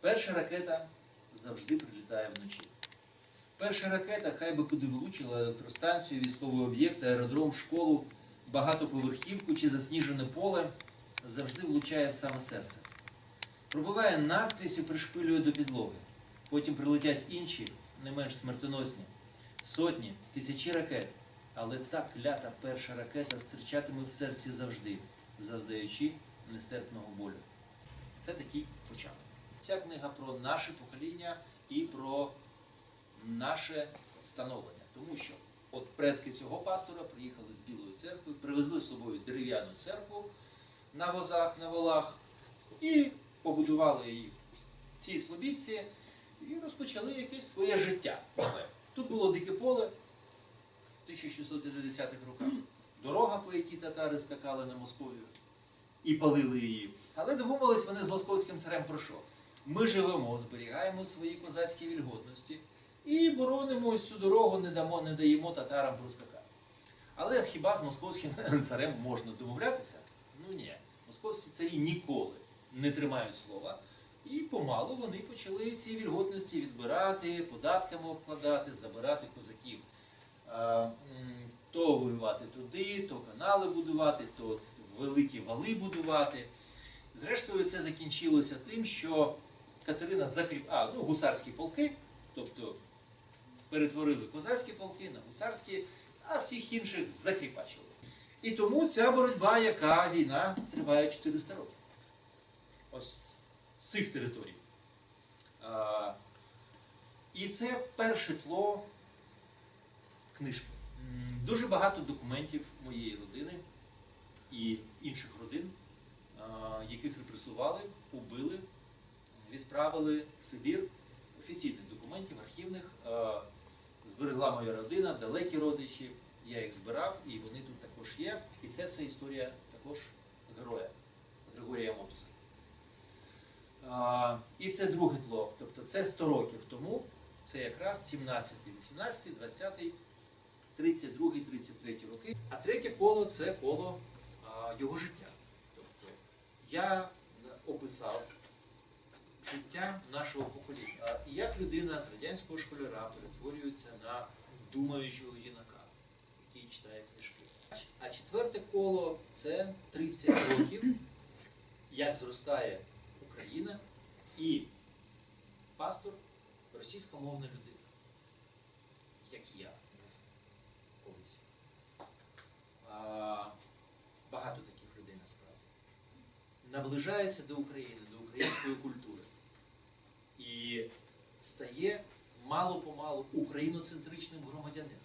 Перша ракета завжди прилітає вночі. Перша ракета хай би куди влучила електростанцію, військовий об'єкт, аеродром, школу, багатоповерхівку чи засніжене поле, завжди влучає в саме серце. Пробиває наскрізь і пришпилює до підлоги. Потім прилетять інші, не менш смертоносні, сотні, тисячі ракет. Але та клята перша ракета стрічатиме в серці завжди, завдаючи нестерпного болю. Це такий початок. Ця книга про наше покоління і про наше становлення. Тому що от предки цього пастора приїхали з Білої церкви, привезли з собою дерев'яну церкву на возах, на волах і побудували її в цій слобідці і розпочали якесь своє життя. Тут було дике поле в 1650-х роках. Дорога, по якій татари скакали на Московію і палили її. Але домовились вони з московським царем про що? Ми живемо, зберігаємо свої козацькі вільготності і боронимо цю дорогу, не дамо, не даємо татарам проскакати. Але хіба з московським царем можна домовлятися? Ну ні. Московські царі ніколи не тримають слова. І помалу вони почали ці вільготності відбирати, податками обкладати, забирати козаків. То воювати туди, то канали будувати, то великі вали будувати. Зрештою, це закінчилося тим, що Катерина закріп... а, ну, гусарські полки, тобто перетворили козацькі полки на гусарські, а всіх інших закріпачили. І тому ця боротьба, яка війна триває 400 років. Ось з цих територій. А, і це перше тло книжки. Дуже багато документів моєї родини і інших родин, а, яких репресували, убили, відправили в Сибір офіційних документів, архівних. Зберегла моя родина, далекі родичі. Я їх збирав, і вони тут також є. І це все історія також героя Григорія Мотуса. І це друге тло. Тобто це 100 років тому, це якраз 17, 18, 20, 32, 33 роки. А третє коло це коло його життя. Тобто я описав життя нашого покоління. А як людина з радянського школяра перетворюється на думаючого юнака, який читає книжки. А четверте коло це 30 років, як зростає Україна і пастор російськомовна людина, як і я колись. Багато таких людей насправді. Наближається до України, до української культури. І стає мало-помалу україноцентричним громадянином.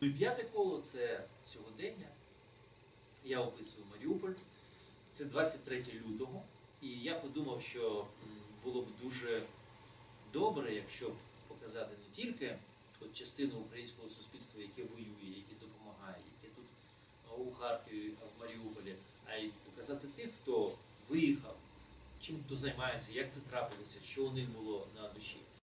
І п'яте коло це сьогодення. Я описую Маріуполь. Це 23 лютого. І я подумав, що було б дуже добре, якщо б показати не тільки от частину українського суспільства, яке воює, яке допомагає, яке тут у Харкові, а в Маріуполі, а й показати тих, хто виїхав, чим хто займається, як це трапилося, що у них було на душі.